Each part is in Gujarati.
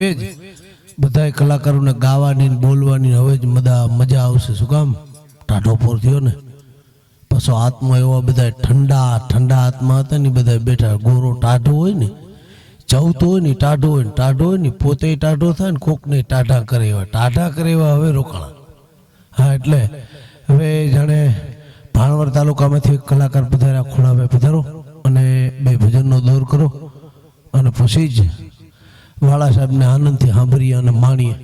એ બધાય કલાકારોને ગાવાની બોલવાની હવે જ મજા મજા આવશે. શું કામ? ટાઢો પોર થયો ને. પાછો આત્મા એવા બધા ઠંડા ઠંડા આત્મા હતા ને બધા બેઠા. ગોરો ટાઢો હોય ને, ચવતો હોય ને ટાઢો હોય ને, ટાઢો હોય ને પોતે ટાઢો થાય ને કોકને ટાઢા કરે એવા ટાઢા કરે એવા હવે રોકાણા. હા, એટલે હવે જાણે ભાણવડ તાલુકામાંથી એક કલાકાર પધાર્યા ખોળાવે પધારો અને બે ભજનનો દોર કરો અને પછી જ વાળા સાહેબને આનંદથી સાંભળીએ અને માણીએ.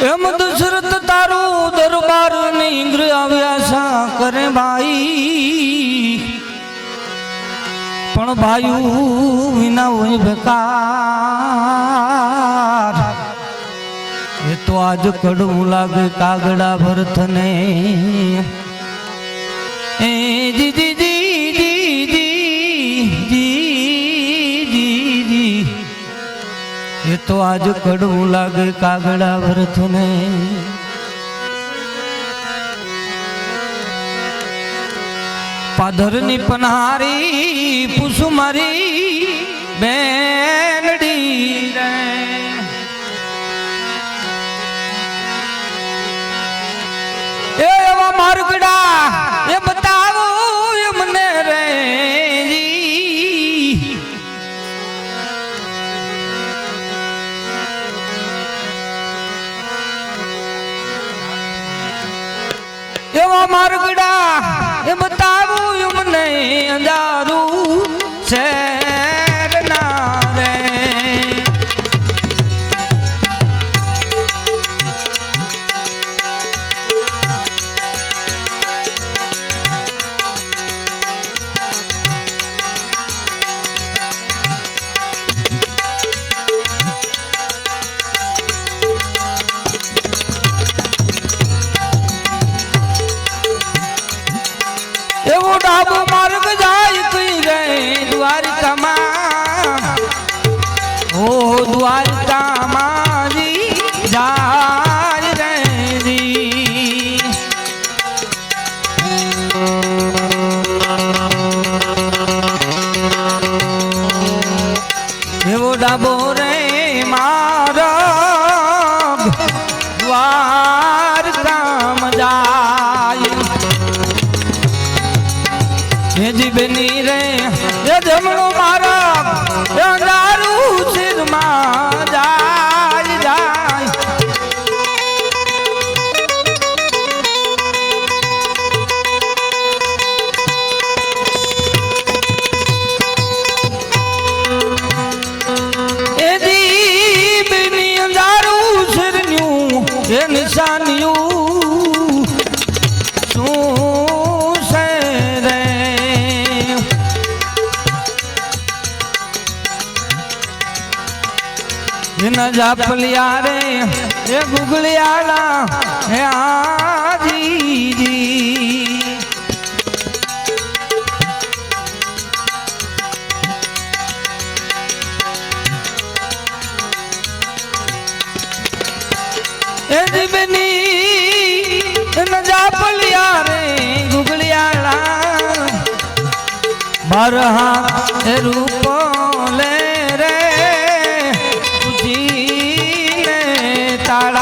એમ દશરથ તારું દરબાર ને આવ્યા સા કરે ભાઈ. પણ ભાઈ વિના હોય બેકાર. એ તો આજ કડવું લાગે કાગડા ભરથને એ જી એ તો આજ કડવું લાગે કાગડા ને પાધરની પનહારી પૂછ મારી બેનડી એ એવા માર્ગડા, એ બતાવો એવા માર્ગડા એ બતાવું એમ નહીં અંદાજ એવો ડાબો માર્ગ જાય તું રે દ્વારકામાં. હો દ્વારકામાં જમણો મારા એના જાપલિયા રે એ ગુગલિયાલા હે આજીજી. એ જીબની એના જાપલિયા રે, ગુગલિયાળા. બરહા એ રૂપો લે ತಾಳ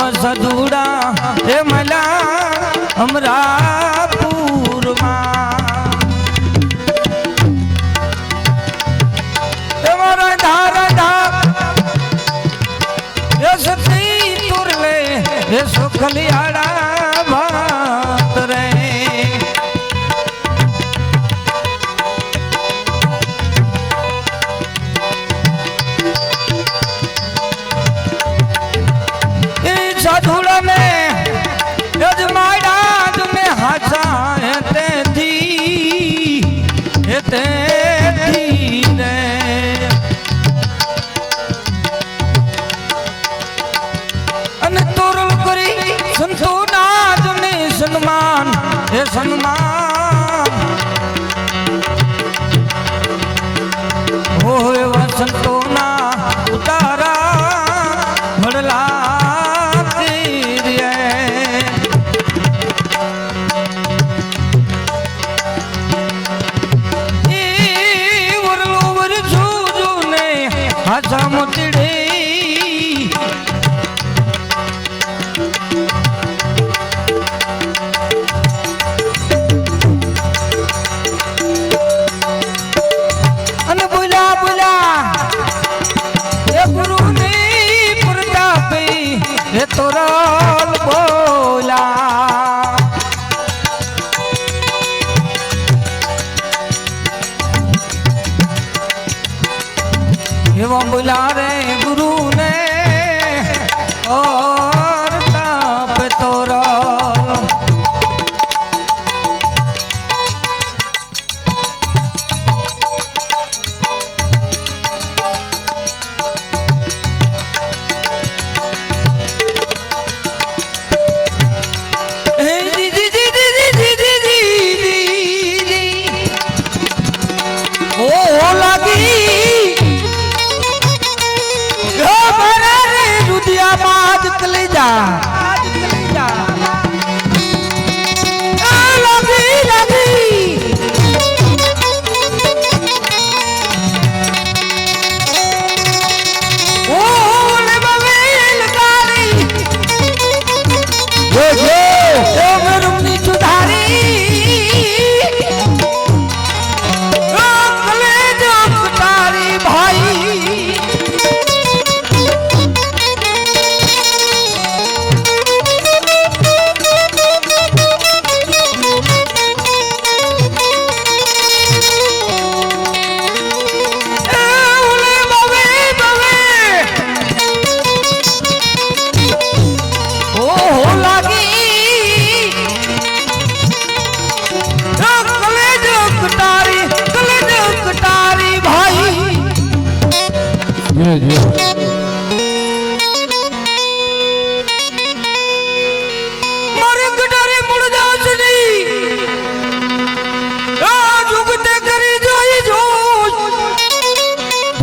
એવા સાધુડા એ મલા સતી તુરલે એ સુખલિયાળા સાધુડા ને યજમાડા તુમે હાચા હે તે દી હે તે દી રે અને તોરલ કરી સન્માન, હે સન્માન. એવા બોલાવે ગુરુને. ઓર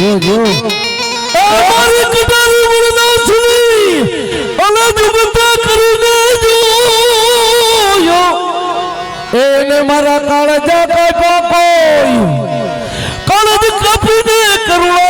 જી જી મારી કટારી એને મારા કાળજા કાપો કોઈ. કાળજ કાપીને કરુણા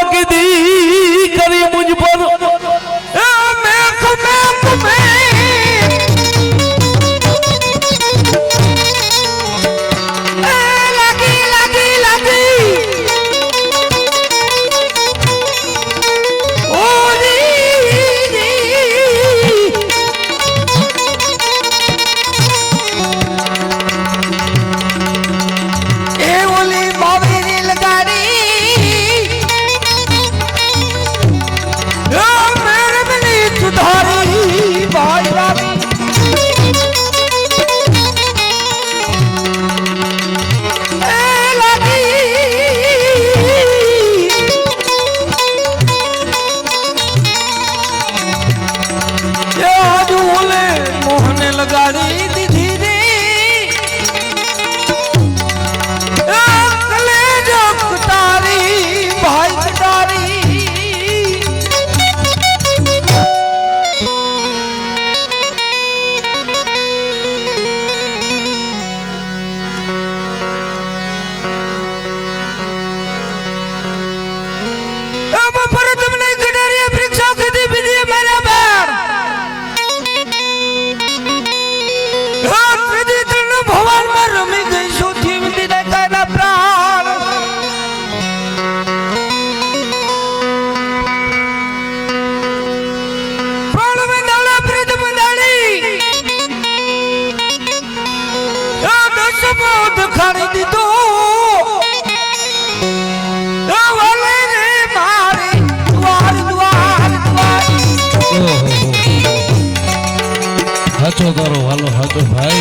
কষ্ট করো ভালো হয়তো ভাই।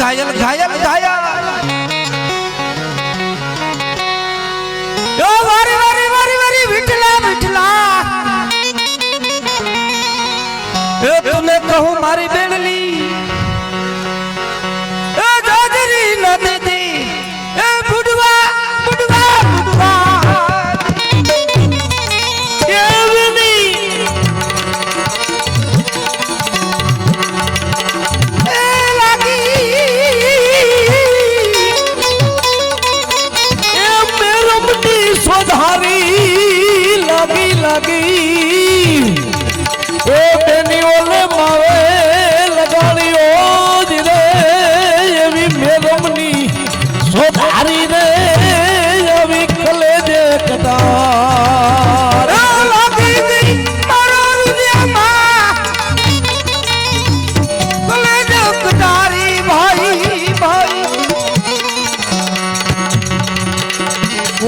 ઘાયલ ઘાયલ ઘાયલ. યો વારી વારી મારી બેન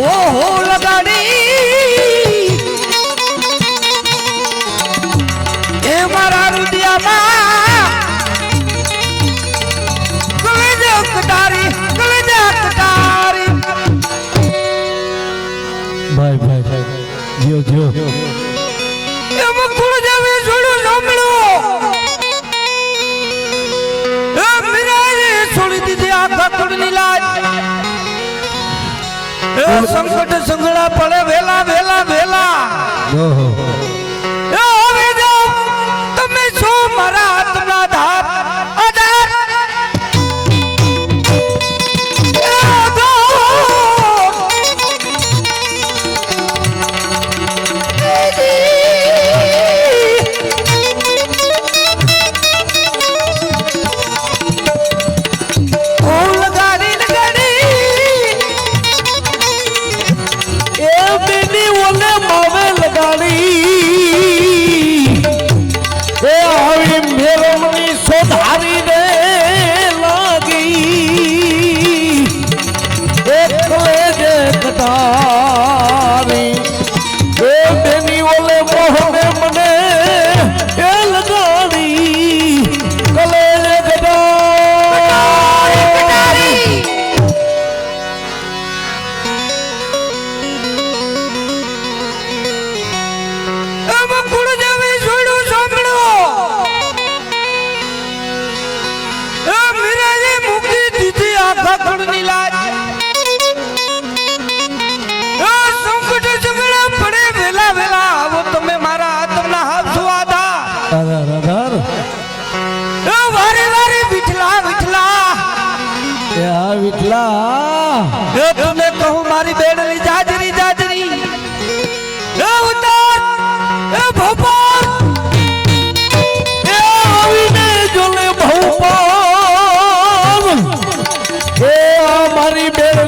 हो हो સંકટ સંગળા પડે વેલા primeiro